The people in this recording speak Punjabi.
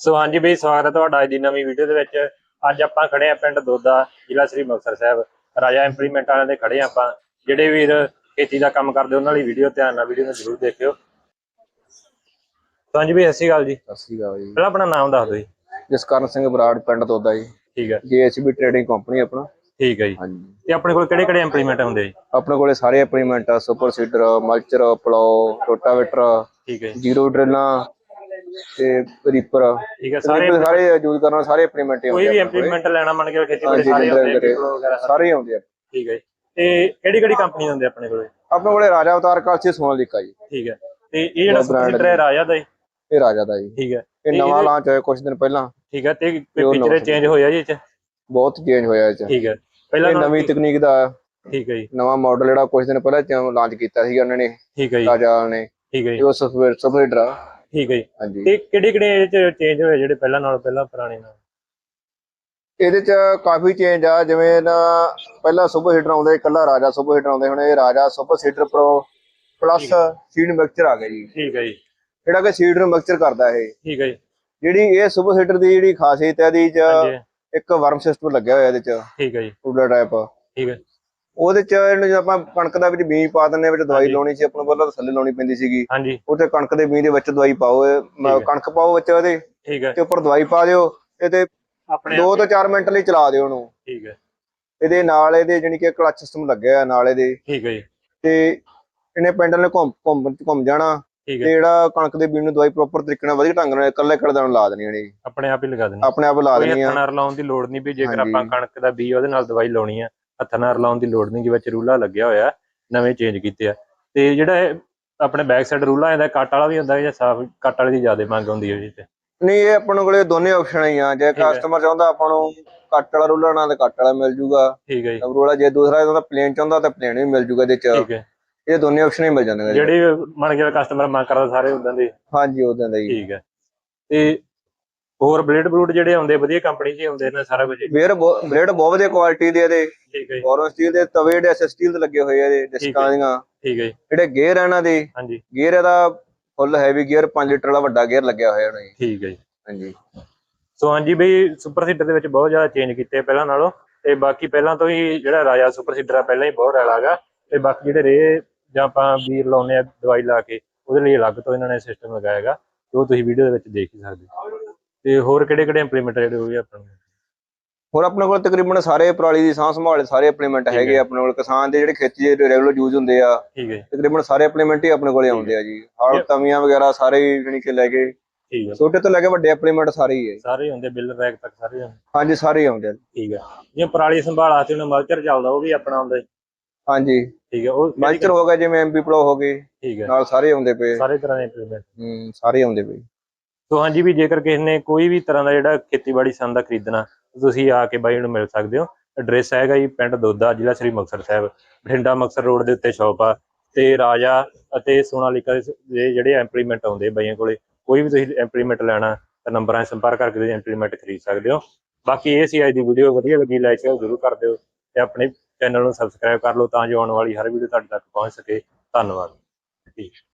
ਸੋ ਹਾਂਜੀ ਬਈ ਸਵਾਗਤ ਹੈ ਤੁਹਾਡਾ ਅੱਜ ਦੀ ਨਵੀਂ ਵੀਡੀਓ ਦੇ ਵਿੱਚ। ਅੱਜ ਆਪਾਂ ਖੜੇ ਆ ਪਿੰਡ ਦੋਦਾ ਜ਼ਿਲ੍ਹਾ ਸ੍ਰੀ ਮੁਕਤਸਰ ਸਾਹਿਬ। ਰਾਜਾ ਇੰਪਲੀਮੈਂਟ ਵਾਲਿਆਂ ਦੇ ਖੜੇ ਆ ਆਪਾਂ। ਜਿਹੜੇ ਵੀਰ ਖੇਤੀ ਦਾ ਕੰਮ ਕਰਦੇ ਉਹਨਾਂ ਲਈ ਵੀਡੀਓ ਧਿਆਨ ਨਾਲ ਵੀਡੀਓ ਨੂੰ ਜ਼ਰੂਰ ਦੇਖਿਓ। ਸੋ ਹਾਂਜੀ ਬਈ ਸਤਿ ਸ਼੍ਰੀ ਅਕਾਲ ਜੀ। ਸਤਿ ਸ਼੍ਰੀ ਅਕਾਲ ਜੀ। ਪਹਿਲਾਂ ਆਪਣਾ ਨਾਮ ਦੱਸ ਦਿਓ ਜੀ। ਜਸਕਰਨ ਸਿੰਘ ਬਰਾੜ ਪਿੰਡ ਤੋਦਾ ਜੀ। ਠੀਕ ਹੈ। ਜੀਐਸਬੀ ਟ੍ਰੇਡਿੰਗ ਕੰਪਨੀ ਆਪਣਾ। ਠੀਕ ਹੈ ਜੀ। ਹਾਂਜੀ। ਤੇ ਆਪਣੇ ਕੋਲ ਕਿਹੜੇ ਕਿਹੜੇ ਇੰਪਲੀਮੈਂਟ ਹੁੰਦੇ ਜੀ? ਆਪਣੇ ਕੋਲੇ ਸਾਰੇ ਇੰਪਲੀਮੈਂਟ ਆ super seeder mulcher plough rotavator ਠੀਕ ਹੈ ਜ਼ੀਰੋ ਡਰਿਲਾਂ ਤੇ ਰੀਪਰ ਠੀਕ ਹੈ ਸਾਰੇ ਸਾਰੇ ਸਾਰੇ ਯੂਜ਼ ਕਰਨ ਵਾਲੇ ਸਾਰੇ ਇੰਪਲੀਮੈਂਟ ਹੀ ਕੋਈ ਵੀ ਆਉਂਦੇ ਆ। ਇੰਪਲੀਮੈਂਟ ਲੈਣਾ ਮੰਨ ਕੇ ਖੇਤੀਬਾੜੀ ਹਾਂਜੀ, ਸਾਰੇ Wipro ਵਗੈਰਾ ਸਾਰੇ। ਹੀ ਆਉਂਦੇ ਆ। ਠੀਕ ਹੈ ਤੇ ਕਿਹੜੀ ਕਿਹੜੀ ਕੰਪਨੀ ਦੇ ਹੁੰਦੇ ਆਪਣੇ ਕੋਲੇ? ਆਪਣੇ ਕੋਲੇ ਰਾਜਾ ਅਵਤਾਰ ਕਾਲਸੀ ਸੋਨਾਲੀਕਾ ਜੀ। ਠੀਕ ਹੈ ਤੇ ਇਹ ਜਿਹੜਾ ਸੁਪਰ ਹੈ ਰਾਜਾ ਦਾ ਜੀ? ਇਹ ਰਾਜਾ ਦਾ ਜੀ। ਠੀਕ ਹੈ ਇਹ ਨਵਾਂ ਲਾਂਚ ਹੋਇਆ ਕੁਝ ਦਿਨ ਪਹਿਲਾਂ। ਠੀਕ ਹੈ ਤੇ ਉਹ ਪਿਕਚਰ ਚੇਂਜ ਹੋਇਆ। ਜੀ ਇਹ ਚ? ਬਹੁਤ ਚੇਂਜ ਹੋਇਆ ਇਹ ਚ। ਠੀਕ ਹੈ ਪਹਿਲਾਂ ਨਵੀਂ ਤਕਨੀਕ ਦਾ ਠੀਕ ਹੈ ਜੀ। ਨਵਾਂ ਮਾਡਲ ਜਿਹੜਾ ਕੁਝ ਦਿਨ ਪਹਿਲਾਂ ਲਾਂਚ ਕੀਤਾ ਸੀ ਉਹਨਾਂ ਨੇ ਠੀਕ ਹੈ ਜੀ। ਰਾਜਾ ਨੇ। ਠੀਕ ਹੈ ਜੀ। ਇਹ ਸਫਟਵੇਅਰ ਸਫਟਵੇਅਰ ਆ ਠੀਕ ਹੈ ਜੀ। ਹਾਂਜੀ। ਤੇ ਕਿਹੜੇ ਕਿਹੜੇ ਇਹ ਚ ਚੇਂਜ ਹੋਏ ਜਿਹੜੇ ਪਹਿਲਾਂ ਨਾਲੋਂ ਪਹਿਲਾਂ ਪੁਰਾਣੇ ਨਾਲ? ਇਹਦੇ ਚ ਕਾਫੀ ਚੇਂਜ ਆ ਜਿਵੇਂ ਨਾ ਪਹਿਲਾਂ ਸੁਪਰ ਹੀਟਰ ਆਉਂਦੇ ਇਕੱਲਾ ਰਾਜਾ ਸੁਪਰ ਹੀਟਰ ਆਉਂਦੇ ਹੁਣ ਇਹ Raja super seeder pro plus seed mixture ਆ ਗਿਆ ਜੀ। ਠੀਕ ਹੈ ਜੀ। ਜਿਹੜਾ ਕਿ ਸੀਡ ਨੂੰ ਮਿਕਸਚਰ ਕਰਦਾ ਇਹ। ਠੀਕ ਹੈ ਜੀ। ਜਿਹੜੀ ਇਹ ਸੁਪਰ ਹੀਟਰ ਦੀ ਜਿਹੜੀ ਖਾਸੀਅਤ ਹੈ ਇਹਦੀ ਚ ਹਾਂਜੀ। ਇੱਕ ਵਰਮ ਸਿਸਟਮ ਲੱਗਿਆ ਹੋਇਆ ਇਹਦੇ ਚ। ਠੀਕ ਹੈ ਜੀ। ਕੂਲਰ ਟਾਈਪ ਠੀਕ ਹੈ। ਉਹਦੇ ਚ ਇਹਨੂੰ ਜਦੋਂ ਆਪਾਂ ਕਣਕ ਦਾ ਵਿੱਚ ਬੀਜ ਪਾ ਆ ਵਿੱਚ ਦਵਾਈ। ਲਾਉਣੀ ਸੀ ਆਪਾਂ ਨੂੰ ਪਹਿਲਾਂ ਤਾਂ ਥੱਲੇ ਲਾਉਣੀ ਪੈਂਦੀ ਸੀਗੀ। ਹਾਂਜੀ। ਉੱਥੇ ਕਣਕ ਦੇ ਬੀਜ ਦੇ ਵਿੱਚ ਦਵਾਈ ਪਾਓ। ਕਣਕ ਪਾਓ ਵਿੱਚ ਉਹਦੇ ਠੀਕ ਹੈ। ਤੇ ਉੱਪਰ ਦਵਾਈ ਪਾ ਦਿਓ ਇਹਦੇ ਆਪਣੇ 2 ਤੋਂ 4 ਮਿੰਟ ਲਈ ਚਲਾ ਦਿਓ ਉਹਨੂੰ। ਠੀਕ ਹੈ। ਇਹਦੇ ਨਾਲ ਇਹਦੇ ਜਾਨੀ ਕਿ ਕਲਚ ਸਿਸਟਮ ਲੱਗਿਆ ਨਾਲ ਇਹਦੇ। ਠੀਕ ਹੈ ਜੀ। ਤੇ ਇਹਨੇ ਪੈਂਡਲ ਨੇ ਘੁੰਮ ਘੁੰਮ ਘੁੰਮ ਜਾਣਾ। ਤੇ ਜਿਹੜਾ ਕਣਕ ਦੇ ਬੀਜ ਨੂੰ ਦਵਾਈ ਪ੍ਰੋਪਰ ਤਰੀਕੇ ਨਾਲ ਵਧੀਆ ਢੰਗ ਨਾਲ ਇਕੱਲੇ ਇਕੱਲੇ ਦਾਣ ਲਾ ਦੇਣੀ ਆਪਣੇ ਆਪ ਹੀ ਲਗਾ ਦੇਣੀ। ਆਪਣੇ ਆਪ ਲਾ ਦੇਣੀ ਆ। ਲਾਉਣ ਦੀ ਲੋੜ ਨਹੀਂ ਵੀ ਜੇਕਰ। ਆਪਾਂ ਕਣਕ ਦਾ ਬੀਜ ਉਹਦੇ ਨਾਲ ਦਵਾਈ ਲਾਉਣੀ ਆ ਹੱਥਾਂ ਨਾਲ ਲਾਉਣ ਦੀ ਲੋੜ ਨਹੀਂ ਕਿ ਵਿੱਚ ਰੂਲਾ ਲੱਗਿਆ ਹੋਇਆ ਨਵੇਂ ਚੇਂਜ ਕੀਤੇ ਆ। ਤੇ ਜਿਹੜਾ ਇਹ ਆਪਣੇ ਬੈਕ ਸਾਈਡ ਰੂਲਾ ਆਂਦਾ ਕੱਟ ਵਾਲਾ ਵੀ ਹੁੰਦਾ ਜਾਂ ਸਾਫ਼ ਕੱਟ ਵਾਲੇ ਦੀ ਜ਼ਿਆਦਾ ਮੰਗ ਹੁੰਦੀ ਹੈ ਜੀ ਤੇ ਨਹੀਂ ਇਹ ਆਪਾਂ ਨੂੰ ਕੋਲੇ ਦੋਨੇ ਆਪਸ਼ਨ ਹੀ ਆ। ਜੇ। ਕਸਟਮਰ ਚਾਹੁੰਦਾ ਆਪਾਂ ਨੂੰ ਕੱਟ ਵਾਲਾ ਰੂਲਰ ਨਾਲ ਤੇ ਕੱਟ ਵਾਲਾ ਮਿਲ ਜੂਗਾ। ਠੀਕ ਹੈ ਜੀ। ਰੂਲਾ ਜੇ ਦੂਸਰਾ ਚਾਹੁੰਦਾ ਪਲੇਨ ਚਾਹੁੰਦਾ ਤਾਂ ਪਲੇਨ ਵੀ ਮਿਲ ਜੂਗਾ ਇਹਦੇ ਚ। ਠੀਕ ਹੈ। ਇਹ ਦੋਨੇ ਆਪਸ਼ਨ ਹੀ ਮਿਲ ਜਾਂਦੇ ਨੇ ਜਿਹੜੀ ਮੰਨ ਕੇ ਕਸਟਮਰ ਮੰਗ ਕਰਦਾ ਸਾਰੇ ਉਦਾਂ ਦੇ ਹਾਂਜੀ ਉਦਾਂ ਦਾ ਹੀ। ਠੀਕ ਹੈ। ਤੇ ਹੋਰ ਬਲੇਡ ਬਲੂਡ ਜਿਹੜੇ ਆਉਂਦੇ ਵਧੀਆ ਕੰਪਨੀ 'ਚ ਹੀ ਆਉਂਦੇ ਨੇ ਸਾਰਾ ਕੁਝ। ਵੇਰ ਬਲੇਡ ਬਹੁਤ ਵਧੀਆ ਕੁਆਲਿਟੀ ਦੇ ਇਹਦੇ। ਠੀਕ ਹੈ ਜੀ, ਸਟੀਲ ਦੇ ਤਵੇ ਜਿਹੜੇ ਐਸ ਸਟੀਲ ਦੇ ਲੱਗੇ ਹੋਏ ਆ ਇਹਦੇ ਡਿਸਕਾਂ ਦੀਆਂ ਠੀਕ ਹੈ ਜੀ, ਜਿਹੜੇ ਗੇਅਰ ਆ ਇਹਨਾਂ ਦੇ ਹਾਂਜੀ। ਗੇਅਰ ਇਹਦਾ ਫੁੱਲ ਹੈਵੀ ਗੇਅਰ 5 ਲੀਟਰ ਵਾਲਾ ਵੱਡਾ ਗੇਅਰ ਲੱਗਿਆ ਹੋਇਆ ਉਹਨਾਂ ਜੀ ਠੀਕ ਹੈ ਜੀ। ਹਾਂਜੀ। ਸੋ ਹਾਂਜੀ ਬਈ ਸੁਪਰ ਸੀਡਰ ਦੇ ਵਿੱਚ ਬਹੁਤ ਜ਼ਿਆਦਾ ਚੇਂਜ ਕੀਤੇ ਪਹਿਲਾਂ ਨਾਲੋਂ। ਤੇ ਬਾਕੀ ਪਹਿਲਾਂ ਤੋਂ ਹੀ ਜਿਹੜਾ ਰਾਜਾ ਸੁਪਰ ਸੀਡਰ ਆ ਪਹਿਲਾਂ ਹੀ ਬਹੁਤ ਰੈਲਾ ਗਾ ਤੇ ਬਾਕੀ ਜਿਹੜੇ ਰੇ ਜਾਂ ਆਪਾਂ ਵੀਰ ਲਾਉਨੇ ਆ ਦਵਾਈ ਲਾ ਕੇ ਉਹਦੇ ਲਈ ਅਲੱਗ ਤੋਂ ਇਹਨਾਂ ਨੇ ਸਿਸਟਮ ਲਗਾਇਆ ਹੈਗਾ। ਤੇ ਉਹ ਤੁਸੀਂ ਵੀਡੀਓ ਦੇ ਵਿੱਚ ਦੇਖ ਹੀ ਸਕਦੇ ਹੋ। ਤੇ ਹੋਰ ਕਿਹੜੇ ਕਿਹੜੇ ਇੰਪਲੀਮੈਂਟ ਜਿਹੜੇ ਹੋਏ ਆਪਣੇ ਕੋਲ? ਹੋਰ ਆਪਣੇ ਕੋਲ ਤਕਰੀਬਨ ਸਾਰੇ ਪਰਾਲੀ ਦੀ ਸਾਂਭ ਸੰਭਾਲ ਸਾਰੇ ਇੰਪਲੀਮੈਂਟ ਹੈਗੇ ਆਪਣੇ ਕੋਲ। ਕਿਸਾਨ ਦੇ ਜਿਹੜੇ ਖੇਤੀ ਦੇ ਰੈਗੂਲਰ ਯੂਜ਼ ਹੁੰਦੇ ਆ ਠੀਕ ਹੈ। ਜੀ, ਤਕਰੀਬਨ ਸਾਰੇ ਇੰਪਲੀਮੈਂਟ ਹੀ ਆਪਣੇ ਕੋਲੇ ਆਉਂਦੇ ਆ ਜੀ। ਹਾਲ ਤਵੀਆਂ ਵਗੈਰਾ ਸਾਰੇ ਜਾਣੀ ਕਿ ਲੈ ਕੇ ਠੀਕ ਹੈ। ਛੋਟੇ ਤੋਂ ਲੈ ਕੇ ਵੱਡੇ ਇੰਪਲੀਮੈਂਟ ਸਾਰੇ ਹੀ ਹੈ ਸਾਰੇ ਹੁੰਦੇ ਬਿੱਲ ਰੈਕ ਤੱਕ ਸਾਰੇ ਹੁੰਦੇ ਹਾਂਜੀ ਸਾਰੇ ਆਉਂਦੇ ਆ ਠੀਕ ਹੈ। ਜੇ ਪਰਾਲੀ ਸੰਭਾਲਾ ਤੇ ਉਹਨੇ ਮਲਚਰ ਚੱਲਦਾ ਉਹ ਵੀ ਆਪਣਾ ਆਉਂਦਾ। ਹਾਂਜੀ। ਠੀਕ ਹੈ ਉਹ ਮਲਚਰ ਹੋ ਗਿਆ ਜਿਵੇਂ ਐਮਪੀ ਪਲੋ ਹੋ ਗਏ ਠੀਕ ਹੈ। ਨਾਲ ਸਾਰੇ ਆਉਂਦੇ ਪਏ। ਸਾਰੇ ਤਰ੍ਹਾਂ ਦੇ ਇੰਪਲੀਮੈਂਟ ਹੂੰ ਸਾਰੇ ਆਉਂਦੇ ਪਏ। ਸੋ ਹਾਂਜੀ ਵੀ ਜੇਕਰ ਕਿਸੇ ਨੇ ਕੋਈ ਵੀ ਤਰ੍ਹਾਂ ਦਾ ਜਿਹੜਾ ਖੇਤੀਬਾੜੀ ਸੰਦ ਖਰੀਦਣਾ, ਤੁਸੀਂ ਆ ਕੇ ਬਾਈ ਨੂੰ ਮਿਲ ਸਕਦੇ ਹੋ। ਐਡਰੈਸ ਹੈਗਾ ਜੀ ਪਿੰਡ ਦੋਦਾ, ਜ਼ਿਲ੍ਹਾ ਸ੍ਰੀ ਮੁਕਤਸਰ ਸਾਹਿਬ, ਬਠਿੰਡਾ ਮੁਕਤਸਰ ਰੋਡ ਦੇ ਉੱਤੇ ਸ਼ਾਪ ਆ ਤੇ ਰਾਜਾ ਅਤੇ ਸੋਨਾਲੀਕਾ ਦੇ ਦੇ ਜਿਹੜੇ ਇੰਪਲੀਮੈਂਟ ਆਉਂਦੇ ਬਾਈਆਂ ਕੋਲੇ, ਕੋਈ ਵੀ ਤੁਸੀਂ ਇੰਪਲੀਮੈਂਟ ਲੈਣਾ ਤਾਂ ਨੰਬਰਾਂ 'ਤੇ ਸੰਪਰਕ ਕਰਕੇ ਤੁਸੀਂ ਇੰਪਲੀਮੈਂਟ ਖਰੀਦ ਸਕਦੇ ਹੋ। ਬਾਕੀ ਇਹ ਸੀ ਅੱਜ ਦੀ ਵੀਡੀਓ ਵਧੀਆ ਲੱਗੀ ਲਾਈਕ ਜ਼ਰੂਰ ਕਰ ਦਿਓ ਤੇ ਆਪਣੇ ਚੈਨਲ ਨੂੰ ਸਬਸਕ੍ਰਾਈਬ ਕਰ ਲਓ ਤਾਂ ਜੋ ਆਉਣ ਵਾਲੀ ਹਰ ਵੀਡੀਓ ਤੁਹਾਡੇ ਤੱਕ ਪਹੁੰਚ ਸਕੇ। ਧੰਨਵਾਦ। ਠੀਕ।